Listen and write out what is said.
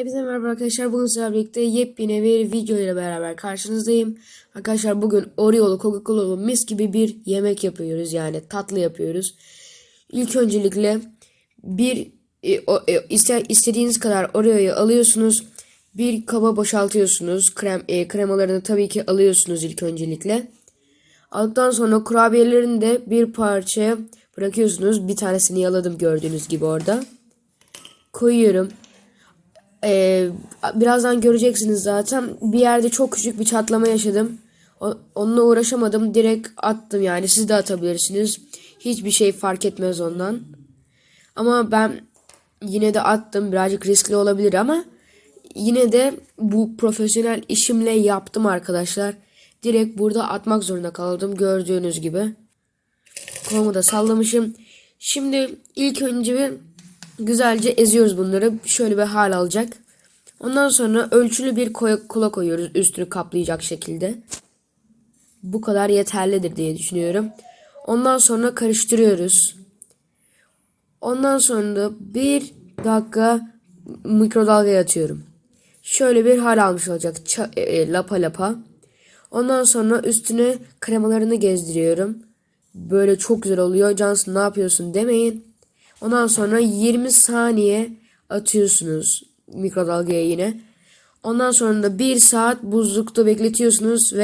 Hepinize merhaba arkadaşlar. Bugün sizlerle birlikte yepyeni bir video ile beraber karşınızdayım. Arkadaşlar bugün Oreo'lu Coca-Cola'lı mis gibi bir yemek yapıyoruz. Yani tatlı yapıyoruz. İlk öncelikle bir e, o, e, iste- istediğiniz kadar Oreo'yu alıyorsunuz. Bir kaba boşaltıyorsunuz. Krem e, kremalarını tabii ki alıyorsunuz ilk öncelikle. Aldıktan sonra kurabiyelerini de bir parçaya bırakıyorsunuz. Bir tanesini yaladım gördüğünüz gibi orada. Koyuyorum. Ee, birazdan göreceksiniz zaten. Bir yerde çok küçük bir çatlama yaşadım. Onunla uğraşamadım. Direkt attım yani. Siz de atabilirsiniz. Hiçbir şey fark etmez ondan. Ama ben yine de attım. Birazcık riskli olabilir ama yine de bu profesyonel işimle yaptım arkadaşlar. Direkt burada atmak zorunda kaldım gördüğünüz gibi. Kolumu da sallamışım. Şimdi ilk önce bir güzelce eziyoruz bunları. Şöyle bir hal alacak. Ondan sonra ölçülü bir kola koyuyoruz üstünü kaplayacak şekilde. Bu kadar yeterlidir diye düşünüyorum. Ondan sonra karıştırıyoruz. Ondan sonra da bir dakika mikrodalgaya atıyorum. Şöyle bir hal almış olacak. Ça- e, e, lapa lapa. Ondan sonra üstüne kremalarını gezdiriyorum. Böyle çok güzel oluyor. Cansın ne yapıyorsun demeyin. Ondan sonra 20 saniye atıyorsunuz mikrodalgaya yine. Ondan sonra da 1 saat buzlukta bekletiyorsunuz ve